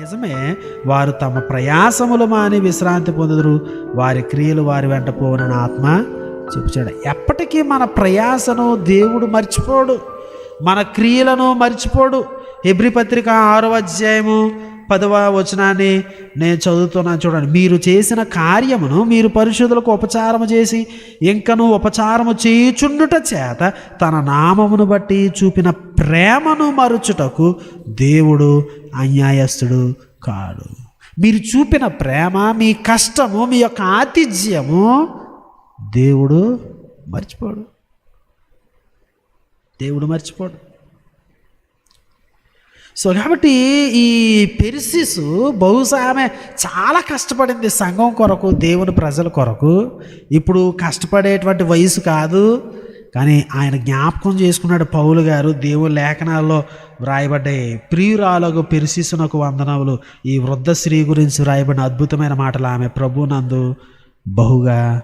నిజమే వారు తమ ప్రయాసములు మాని విశ్రాంతి పొందుదురు. వారి క్రియలు వారి వెంట పోవనని ఆత్మ చెప్పుచాడు ఎప్పటికీ మన ప్రయాసను దేవుడు మర్చిపోడు. మన క్రియలను మర్చిపోడు. ఎబ్రి పత్రిక ఆరో అధ్యాయము పదవ వచనాన్ని నేను చదువుతున్నాను చూడండి. మీరు చేసిన కార్యమును మీరు పరిశుద్ధులకు ఉపచారము చేసి ఇంకను ఉపచారము చేయుచుండుట చేత తన నామమును బట్టి చూపిన ప్రేమను మరుచుటకు దేవుడు అన్యాయస్తుడు కాడు. మీరు చూపిన ప్రేమ మీ కష్టము మీ యొక్క ఆతిథ్యము దేవుడు మర్చిపోడు. దేవుడు మర్చిపోడు. సో కాబట్టి ఈ పెరిసిసు బహుశా ఆమె చాలా కష్టపడింది సంఘం కొరకు దేవుని ప్రజల కొరకు. ఇప్పుడు కష్టపడేటువంటి వయసు కాదు. కానీ ఆయన జ్ఞాపకం చేసుకున్నాడు పౌలు గారు దేవుని లేఖనాల్లో వ్రాయబడ్డాయి ప్రియురాలకు పెరిసిసునకు వందనములు. ఈ వృద్ధ స్త్రీ గురించి వ్రాయబడిన అద్భుతమైన మాటలు ఆమె ప్రభునందు బహుగా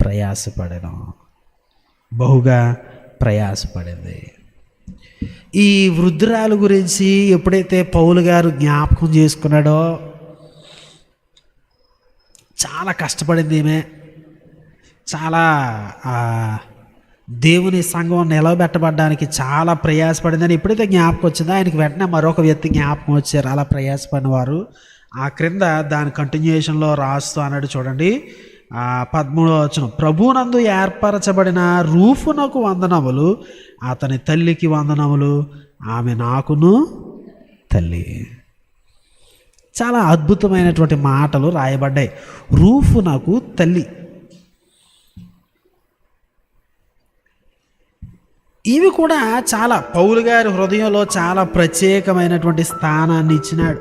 ప్రయాసపడను. బహుగా ప్రయాసపడింది. ఈ వృద్ధురాలు గురించి ఎప్పుడైతే పౌలు గారు జ్ఞాపకం చేసుకున్నాడో చాలా కష్టపడింది ఈమె. చాలా దేవుని సంఘం నిలబెట్టబడడానికి చాలా ప్రయాసపడిందని ఎప్పుడైతే జ్ఞాపకం వచ్చిందో. ఆయనకి వెంటనే మరొక వ్యక్తి జ్ఞాపకం వచ్చారు. అలా ప్రయాసపడిన వారు ఆ క్రింద దాని కంటిన్యూషన్లో రాస్తూ అన్నాడు చూడండి. ఆ వచనం. ప్రభునందు ఏర్పరచబడిన రూఫునకు వందనములు అతని తల్లికి వందనములు ఆమె నాకును తల్లి. చాలా అద్భుతమైనటువంటి మాటలు రాయబడ్డాయి. రూఫునకు తల్లి. ఇవి కూడా చాలా పౌలు గారి హృదయంలో చాలా ప్రత్యేకమైనటువంటి స్థానాన్ని ఇచ్చినాడు.